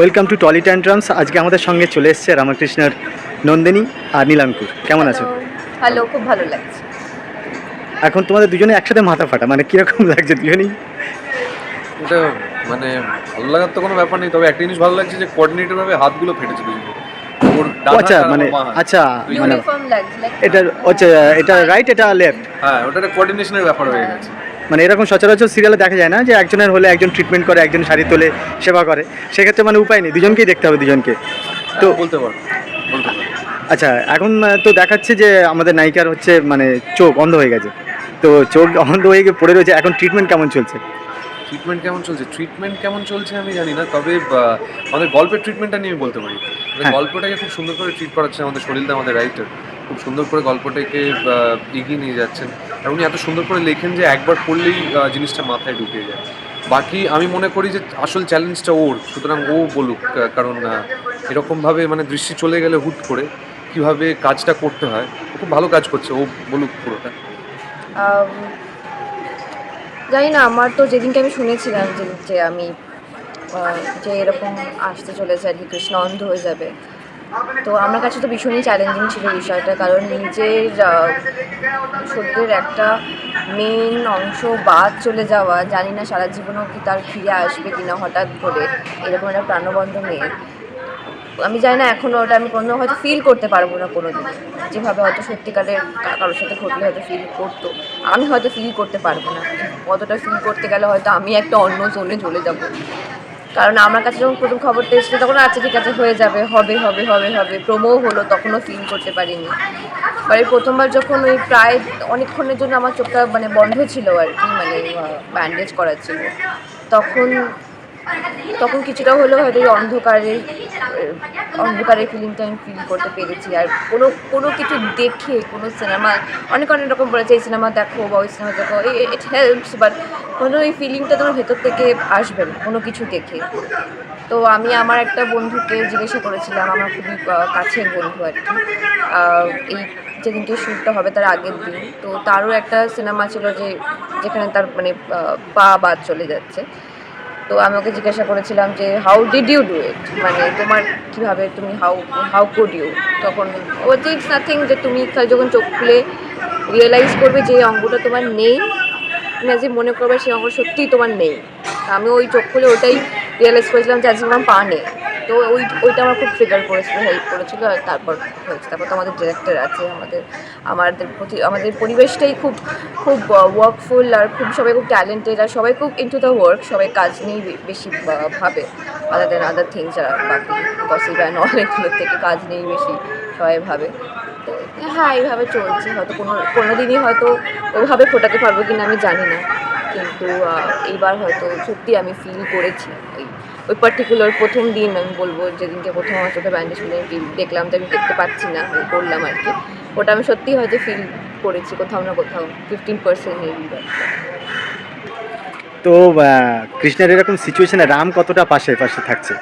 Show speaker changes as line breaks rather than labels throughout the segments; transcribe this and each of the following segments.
Welcome to trolley tantrums আজকে আমাদের সঙ্গে চলে এসছে রামকৃষ্ণর নন্দিনী আর নীলাঙ্কুর। কেমন আছো?
হ্যালো খুব ভালো লাগছে।
এখন তোমাদের দুজনে একসাথে মাথা ফাটা মানে কীরকম লাগছে দুজনেই?
এটা মানে ভালো লাগার তো কোনো ব্যাপার নেই তবে একটা জিনিস ভালো লাগছে যে কোঅর্ডিনেটর ভাবে হাতগুলো ফেটেছে দুজনে
আচ্ছা মানে। আচ্ছা মানে
লাগছে like
এটা হচ্ছে এটা রাইট এটা লেফট
হ্যাঁ ওটা কোঅর্ডিনেশনের ব্যাপার হয়ে গেছে।
মানে এরকম সচরাচর সিরিয়ালে দেখা যায় না যে একজনের হলে একজন ট্রিটমেন্ট করে একজন শাড়ি তোলে সেবা করে। সেক্ষেত্রে মানে উপায় নেই দুজনকেই দেখতে হবে দুজনকে। তো
তো বলতে পারো বলতে পারো।
আচ্ছা এখন তো দেখাচ্ছে যে আমাদের নায়িকার হচ্ছে মানে চোখ অন্ধ হয়ে গেছে। তো চোখ অন্ধ হয়ে গিয়ে পড়ে রয়েছে এখন ট্রিটমেন্ট কেমন চলছে?
ট্রিটমেন্ট কেমন চলছে? ট্রিটমেন্ট কেমন চলছে আমি জানি না তবে আমাদের গল্পের ট্রিটমেন্টটা নিয়ে আমি বলতে পারি।
হ্যাঁ।
গল্পটাকে খুব সুন্দর করে ট্রিট করাচ্ছে আমাদের শরীরটা আমাদের রাইটার খুব সুন্দর করে গল্পটাকে এগিয়ে নিয়ে যাচ্ছেন। উনি এত সুন্দর করে লেখেন যে একবার পড়লেই জিনিসটা মাথায় ঢুকে যায়। বাকি আমি মনে করি যে আসল চ্যালেঞ্জটা ওর, সুতরাং ও বলুক কারণ এরকমভাবে মানে দৃষ্টি চলে গেলে হুট করে কীভাবে কাজটা করতে হয় খুব ভালো কাজ করছে, ও বলুক পুরোটা।
জানি না, আমার তো যেদিনকে আমি শুনেছিলাম যে আমি যে এরকম আসতে চলেছে আর কি, কৃষ্ণ অন্ধ হয়ে যাবে তো আমার কাছে তো ভীষণই চ্যালেঞ্জিং ছিল বিষয়টা, কারণ নিজের শরীরের একটা মেন অংশ বাদ চলে যাওয়া, জানি না সারা জীবনও কি তার ফিরে আসবে কিনা হঠাৎ করে, এরকম একটা প্রাণবন্ধ মেয়ে। আমি জানি না এখনও ওটা আমি কোনো হয়তো ফিল করতে পারব না কোনো দিন যেভাবে হয়তো সত্যিকারের কারোর সাথে ঘটলে হয়তো ফিল করতো, আমি হয়তো ফিল করতে পারব না। কতটা ফিল করতে গেলে হয়তো আমি একটা অন্য জোনে চলে যাব। কারণ আমার কাছে যখন প্রথম খবরটা এসেছিল তখন আচ্ছা ঠিক আছে, হয়ে যাবে, হবে হবে হবে হবে। প্রোমো হলো, তখনও ফিল করতে পারিনি। এবারে প্রথমবার যখন ওই প্রায় অনেকক্ষণের জন্য আমার চোখটা মানে বন্ধ ছিল আর কি মানে ব্যান্ডেজ করার ছিল, তখন তখন কিছুটা হলেও হয়তো এই অন্ধকারের ফিলিংটা আমি ফিল করতে পেরেছি। আর কোনো কোনো কিছু দেখে, কোনো সিনেমা অনেক অনেক রকম বলেছে, এই সিনেমা দেখো বা ওই সিনেমা দেখো ইট হেল্পস বাট কোনো ওই ফিলিংটা তোমার ভেতর থেকে আসবে না, কোনো কিছু দেখে। তো আমি আমার একটা বন্ধুকে জিজ্ঞাসা করেছিলাম, আমার খুবই কাছের বন্ধু আর কি। এই যেদিনকে শ্যুটটা হবে তার আগের দিন, তো তারও একটা সিনেমা ছিল যে, যেখানে তার মানে পা বাদ চলে যাচ্ছে। তো আমি ওকে জিজ্ঞাসা করেছিলাম যে how did you do it মানে তোমার কীভাবে তুমি হাউ হাউ কুড ইউ তখন ও ইটস নাথিং যে তুমি যখন চোখ খুলে রিয়েলাইজ করবে যে অঙ্গটা তোমার নেই তুমি যে মনে করবে সেই অঙ্গ সত্যিই তোমার নেই। আমি ওই চোখ খুলে ওটাই রিয়েলাইজ করেছিলাম যে আজকে আমার পা নেই। তো ওই, ওইটা আমার খুব ট্রিগার করেছিল হেল্প করেছিল, আর তারপর হয়েছে। তারপর তো আমাদের ডিরেক্টর আছে, আমাদের আমাদের প্রতি, আমাদের পরিবেশটাই খুব খুব ওয়ার্কফুল আর খুব সবাই খুব ট্যালেন্টেড আর সবাই খুব ইনটু দ্য ওয়ার্ক সবাই কাজ নিয়েই বেশি ভাবে। আদার দেন আদার থিংস আর বাকি গসিপ অ্যান্ড অনেকগুলোর থেকে কাজ নিয়েই বেশি সবাই ভাবে। তো হ্যাঁ এইভাবে চলছে, হয়তো কোনো কোনো দিনই হয়তো ওভাবে ফোটাতে পারব কিনা আমি জানি না। কিন্তু এইবার হয়তো সত্যি আমি ফিল করেছি। ওই ওই পার্টিকুলার প্রথম দিন আমি বলব যেদিনকে প্রথম আমার চোখে ব্যান্ডেজ দেখলাম যে আমি দেখতে পাচ্ছি না ওই করলাম আর কি। ওটা আমি সত্যিই হয়তো ফিল করেছি কোথাও না কোথাও ফিফটিন পার্সেন্ট মেবি
তো কৃষ্ণের এরকম সিচুয়েশনে রাম কতটা পাশে পাশে থাকছে?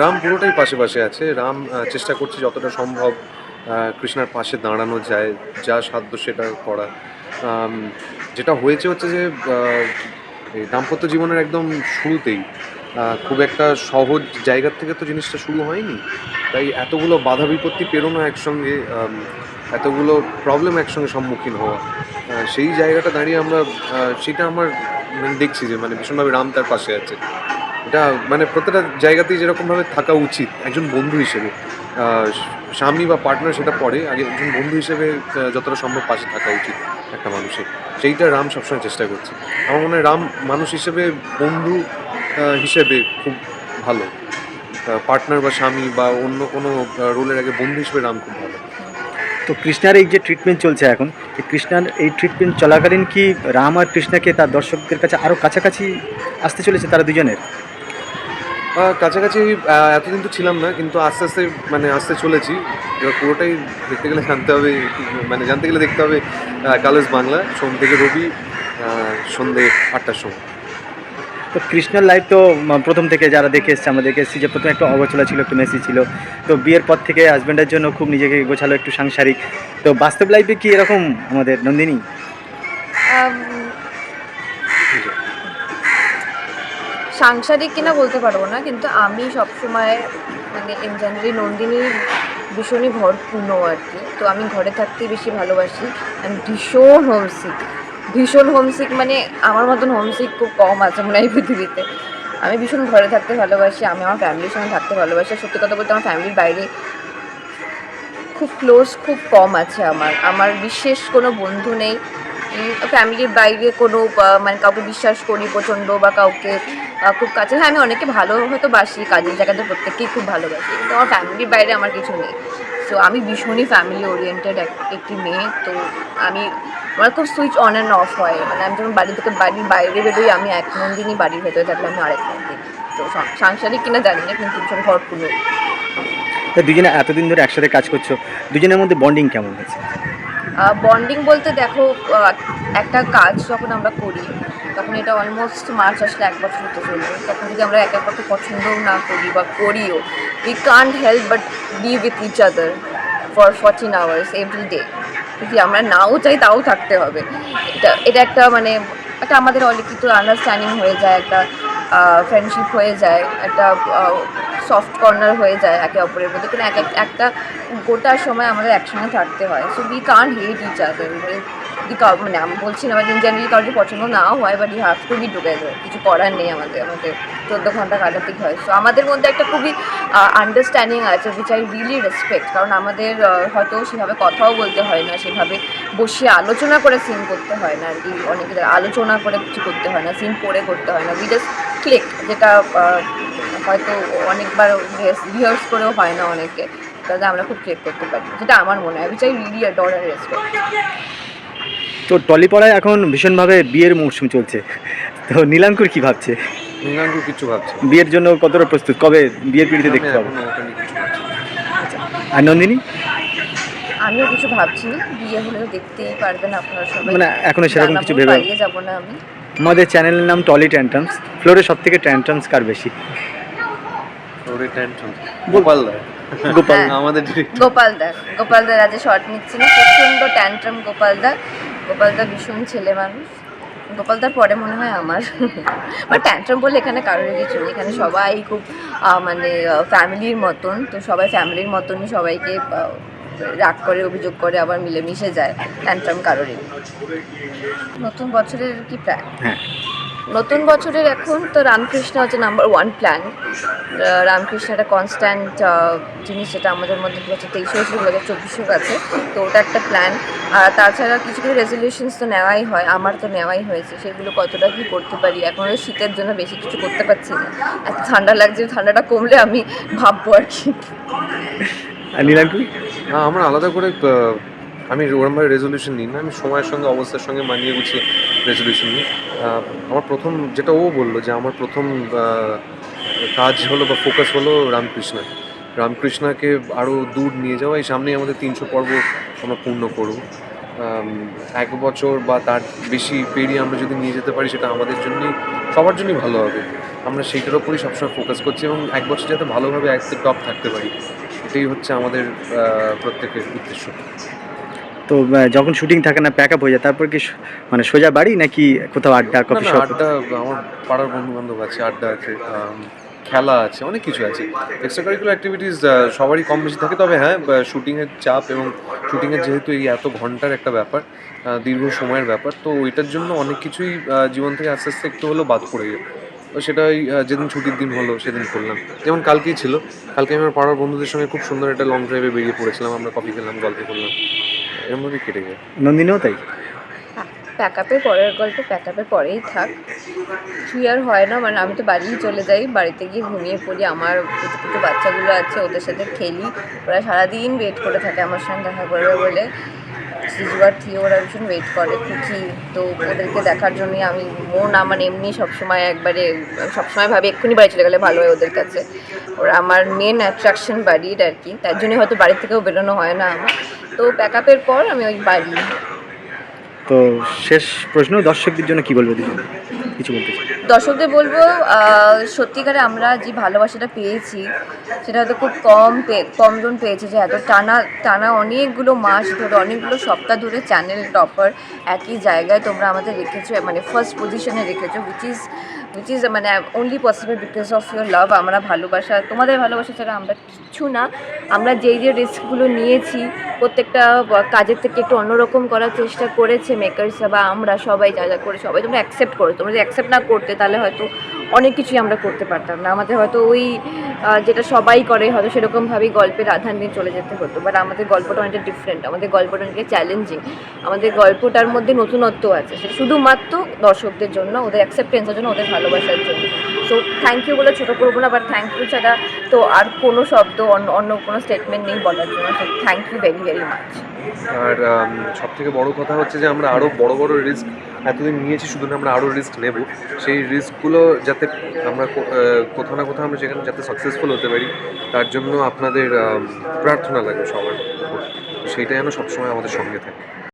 রাম পুরোটাই পাশে পাশে আছে। রাম চেষ্টা করছে যতটা সম্ভব কৃষ্ণার পাশে দাঁড়ানো যায় যা সাধ্য সেটা করা। যেটা হয়েছে হচ্ছে যে দাম্পত্য জীবনের একদম শুরুতেই খুব একটা সহজ জায়গার থেকে তো জিনিসটা শুরু হয়নি। তাই এতগুলো বাধা বিপত্তি পেরোনো একসঙ্গে এতগুলো প্রবলেম একসঙ্গে সম্মুখীন হওয়া সেই জায়গাটা দাঁড়িয়ে আমরা সেটা আমার মানে দেখছি যে মানে ভীষণভাবে রাম তার পাশে আছে। এটা মানে প্রত্যেকটা জায়গাতেই যেরকমভাবে থাকা উচিত, একজন বন্ধু হিসেবে স্বামী বা পার্টনার সেটা পরে, আগে একজন বন্ধু হিসেবে যতটা সম্ভব পাশে থাকা উচিত। একটা মানুষের। সেইটা রাম সবসময় চেষ্টা করছে। আমার মনে হয় রাম মানুষ হিসেবে বন্ধু হিসেবে খুব ভালো। পার্টনার বা স্বামী বা অন্য কোনো রোলের আগে বন্ধু হিসেবে রাম খুব ভালো।
তো কৃষ্ণার এই যে ট্রিটমেন্ট চলছে এখন, এই কৃষ্ণার এই ট্রিটমেন্ট চলাকালীন কি রাম আর কৃষ্ণাকে তার দর্শকদের কাছে আরও কাছাকাছি আসতে চলেছে তারা দুজনের?
কাছাকাছি এতদিন তো ছিলাম না কিন্তু আস্তে আস্তে মানে আসতে চলেছি। এবার পুরোটাই দেখতে গেলে জানতে হবে মানে জানতে গেলে দেখতে হবে কালার্স বাংলা সোম থেকে রবি সন্ধে আটটার সময়।
তো কৃষ্ণার লাইফ তো প্রথম থেকে যারা দেখে এসছে আমরা দেখে এসেছি যে প্রথমে একটু অগোছলা ছিল একটু মেসি ছিল। তো বিয়ের পর থেকে হাজব্যান্ডের জন্য খুব নিজেকে গোছালো একটু সাংসারিক। তো বাস্তব লাইফে কি এরকম আমাদের নন্দিনী?
সাংসারিক কিনা বলতে পারব না, কিন্তু আমি সবসময় মানে ইন জেনারেলি নন্দিনীর ভীষণই ঘরপূর্ণ আর কি। তো আমি ঘরে থাকতেই বেশি ভালোবাসি আমি ভীষণ হোমসিক ভীষণ হোমসিক মানে আমার মতন হোমসিক খুব কম আছে মনে হয় পৃথিবীতে। আমি ভীষণ ঘরে থাকতে ভালোবাসি, আমি আমার ফ্যামিলির সঙ্গে থাকতে ভালোবাসি সত্যি কথা বলতে আমার ফ্যামিলির বাইরে খুব ক্লোজ খুব কম আছে আমার। আমার বিশেষ কোনো বন্ধু নেই ফ্যামিলির বাইরে কোনো মানে কাউকে বিশ্বাস করি, প্রচণ্ড বা কাউকে খুব কাছে। হ্যাঁ আমি অনেকে ভালো হয়তো বাসি, কাজের জায়গাতে প্রত্যেককেই খুব ভালোবাসি। কিন্তু আমার ফ্যামিলির বাইরে আমার কিছু নেই। সো আমি ভীষণই ফ্যামিলি ওরিয়েন্টেড একটি মেয়ে। তো আমি, আমার খুব সুইচ অন অ্যান্ড অফ হয়। মানে আমি যখন বাড়ি থেকে বাড়ির বাইরে বেরোই, আমি এক নন্দিনী বাড়ির ভেতরে থাকলে আমি আরেক নন্দিনী তো সাংসারিক কিনা জানি না, কিন্তু ভীষণ
তো দুজনে এতদিন ধরে একসাথে কাজ করছ, দুজনের মধ্যে বন্ডিং কেমন হয়েছে?
বন্ডিং বলতে দেখো একটা কাজ যখন আমরা করি, তখন এটা অলমোস্ট মার্চ আসলে এক বছর হতে চলবে। তখন যদি আমরা এক একটাকে পছন্দও না করি বা করিও we can't help but be with each other for fourteen hours every day যদি আমরা নাও চাই, তাও থাকতে হবে। এটা এটা একটা মানে একটা আমাদের অলিখিত আন্ডারস্ট্যান্ডিং হয়ে যায়, একটা ফ্রেন্ডশিপ হয়ে যায়, একটা সফট কর্নার হয়ে যায় একে অপরের মধ্যে। কিন্তু এক এক- একটা গোটার সময় আমাদের একসঙ্গে থাকতে হয়। সো উই কান হেট ইচ আদার মানে আমি বলছি না ইন জেনারেলি কাউকে পছন্দ নাও হয় but you have to be together কিছু করার নেই আমাদের আমাদের চোদ্দ ঘণ্টা কাটাতেই হয়। সো আমাদের মধ্যে একটা খুবই আন্ডারস্ট্যান্ডিং আছে উইচ আই রিয়েলি রেসপেক্ট কারণ আমাদের হয়তো সেভাবে কথাও বলতে হয় না, সেভাবে বসিয়ে আলোচনা করে সিন করতে হয় না, আর কি। অনেকে আলোচনা করে কিছু করতে হয় না সিন পড়ে করতে হয় না। উই জাস্ট ক্লিক যেটা হয়তো অনেকবার রিহার্স করেও হয় না অনেকে। তাহলে আমরা খুব ক্লিক করতে পারি, যেটা আমার মনে হয় which I really adore respect
তো টলিপাড়ায় এখন ভীষণভাবে বিয়ের মৌসুম চলছে। তো নীলাঙ্কুর কি ভাবছে?
নীলাঙ্কুর কিছু ভাবছে
বিয়ের জন্য কতটা প্রস্তুত? কবে বিয়ের পিড়িতে দেখতে পাবো?
না।
আর নন্দিনী?
আমিও কিছু ভাবছি না। বিয়ে হলে দেখতেই পারবেন আপনারা সবাই।
মানে এখনও সেরকম কিছু ভেবে
পালিয়ে যাব না আমি।
আমাদের চ্যানেলের নাম টলি ট্যান্টামস। ফ্লোরে সব থেকে ট্যান্টামস কার বেশি?
ওরে টেনশন গোপাল দা
গোপাল।
হ্যাঁ।
আমাদের director।
গোপালদা গোপালদা আজ শর্ট নিচ্ছি না। প্রচণ্ড ট্যান্ট্রাম গোপালদা গোপালদা ভীষণ ছেলে মানুষ। গোপালদার পরে মনে হয় আমার। বা ট্যান্ট্রাম বলে এখানে কারোর কিছু এখানে সবাই খুব মানে ফ্যামিলির মতন। তো সবাই ফ্যামিলির মতনই সবাইকে রাগ করে, অভিযোগ করে, আবার মিলেমিশে যায়। ট্যান্ট্রাম কারোরই। নতুন বছরের কি
প্রায়
নতুন বছরের এখন তো রামকৃষ্ণ হচ্ছে নাম্বার ওয়ান প্ল্যান রামকৃষ্ণ একটা কনস্ট্যান্ট জিনিস যেটা আমাদের মধ্যে দু হাজার তেইশে হয়েছিল দু হাজার চব্বিশেও গেছে তো ওটা একটা প্ল্যান আর তাছাড়া কিছু কিছু রেজলিউশনস তো নেওয়াই হয় আমার তো নেওয়াই হয়েছে সেগুলো কতটা কী করতে পারি? এখন ওই শীতের জন্য বেশি কিছু করতে পারছি না। এত ঠান্ডা লাগছে ঠান্ডাটা কমলে আমি ভাববো আর কি।
আর নীলাঙ্কুর
না আমরা আলাদা করে আমি ওরমভাবে রেজলিউশন নিই না, আমি সময়ের সঙ্গে, অবস্থার সঙ্গে মানিয়ে গুছিয়ে রেজলিউশন নিই। আমার প্রথম যেটা ও বলল যে আমার প্রথম কাজ হলো বা ফোকাস হলো রামকৃষ্ণ। রামকৃষ্ণকে আরও দূর নিয়ে যাওয়া, এই সামনেই আমাদের তিনশো পর্ব আমরা পূর্ণ করব। এক বছর বা তার বেশি পেরিয়ে আমরা যদি নিয়ে যেতে পারি, সেটা আমাদের জন্যই, সবার জন্যই ভালো হবে। আমরা সেইটার ওপরই সবসময় ফোকাস করছি এবং এক বছর যাতে ভালোভাবে এক টপ থাকতে পারি, এটাই হচ্ছে আমাদের প্রত্যেকের উদ্দেশ্য।
তো যখন শুটিং থাকে না প্যাক আপ হয়ে যায় তারপর কি মানে সোজা বাড়ি নাকি কোথাও আড্ডা কফি শপ
আড্ডা আমার পাড়ার বন্ধু বান্ধব আছে আড্ডা আছে খেলা আছে অনেক কিছু আছে। এক্সট্রা কারিকুলার অ্যাক্টিভিটিস সবারই কম বেশি থাকে তবে হ্যাঁ শুটিংয়ের চাপ এবং শুটিংয়ের যেহেতু এই এত ঘণ্টার একটা ব্যাপার দীর্ঘ সময়ের ব্যাপার তো ওইটার জন্য অনেক কিছুই জীবন থেকে আস্তে আস্তে একটু হলেও বাদ পড়ে যায়। তো সেটাই আহ, যেদিন ছুটির দিন হলো সেদিন করলাম। যেমন কালকেই ছিল কালকে আমি আমার পাড়ার বন্ধুদের সঙ্গে খুব সুন্দর একটা লং ড্রাইভে বেরিয়ে পড়েছিলাম আমরা কফি খেলাম গল্প করলাম। এর মধ্যে কেটে যায়।
নন্দিনীও তাই?
প্যাক আপের পরের গল্প প্যাক আপের পরেই থাক। কিছুই আর হয় না মানে আমি তো বাড়িই চলে যাই বাড়িতে গিয়ে ঘুমিয়ে পড়ি। আমার ছোটো বাচ্চাগুলো আছে ওদের সাথে খেলি। ওরা সারাদিন ওয়েট করে থাকে আমার সঙ্গে দেখা করবে বলে। আর থিও ওরা ভীষণ ওয়েট করে খুশি তো ওদেরকে দেখার জন্যই আমি মন আমার এমনি সবসময় একবারে, সবসময় ভাবে এক্ষুনি বাড়ি চলে গেলে ভালো হয় ওদের কাছে। ওরা আমার মেন অ্যাট্রাকশন বাড়ির আর কি। তার জন্যই হয়তো বাড়ি থেকেও বেরোনো হয় না আমার। তো আপের পর আমি ওই বাড়ি।
তো শেষ প্রশ্ন, দর্শকদের জন্য কি বলবে দিদি? কিছু বলতে
দর্শকদের বলব সত্যিকারে আমরা যে ভালোবাসাটা পেয়েছি, সেটা হয়তো খুব কম কমজন পেয়েছে যে এত টানা টানা অনেকগুলো মাস ধরে, অনেকগুলো সপ্তাহ ধরে চ্যানেল টপার একই জায়গায় তোমরা আমাদের রেখেছো মানে ফার্স্ট পজিশনে রেখেছো উইচ ইজ উইচ ইজ মানে only possible because of your love আমরা ভালোবাসা, তোমাদের ভালোবাসা ছাড়া আমরা কিচ্ছু না। আমরা যেই যে রিস্কগুলো নিয়েছি, প্রত্যেকটা কাজের থেকে একটু অন্যরকম করার চেষ্টা করেছে মেকার্স বা আমরা সবাই যা যা করে, সবাই তোমরা অ্যাকসেপ্ট করো। তোমরা যদি অ্যাকসেপ্ট না করতে, তাহলে হয়তো অনেক কিছুই আমরা করতে পারতাম না। আমাদের হয়তো ওই যেটা সবাই করে, হয়তো সেরকমভাবেই গল্পের আধার নিয়ে চলে যেতে হতো। বাট আমাদের গল্পটা অনেকটা ডিফারেন্ট আমাদের গল্পটা অনেকটা চ্যালেঞ্জিং আমাদের গল্পটার মধ্যে নতুনত্ব আছে। সেটা শুধুমাত্র দর্শকদের জন্য, ওদের অ্যাকসেপ্টেন্সের জন্য, ওদের ভালোবাসার জন্য। সো থ্যাংক ইউ বলে ছোটো করব না বাট থ্যাংক ইউ ছাড়া তো আর কোনো শব্দ, অন্য অন্য কোনো স্টেটমেন্ট নেই বলার জন্য so thank you very very much
আর সব থেকে বড় কথা হচ্ছে যে আমরা আরও বড় বড় রিস্ক এতদিন নিয়েছি, শুধু না আমরা আরও রিস্ক নেব। সেই রিস্কগুলো যাতে আমরা কোথাও না কোথাও আমরা সেখানে যাতে সাকসেসফুল হতে পারি, তার জন্য আপনাদের প্রার্থনা লাগবে সবার। সেইটা যেন সবসময় আমাদের সঙ্গে থাকে।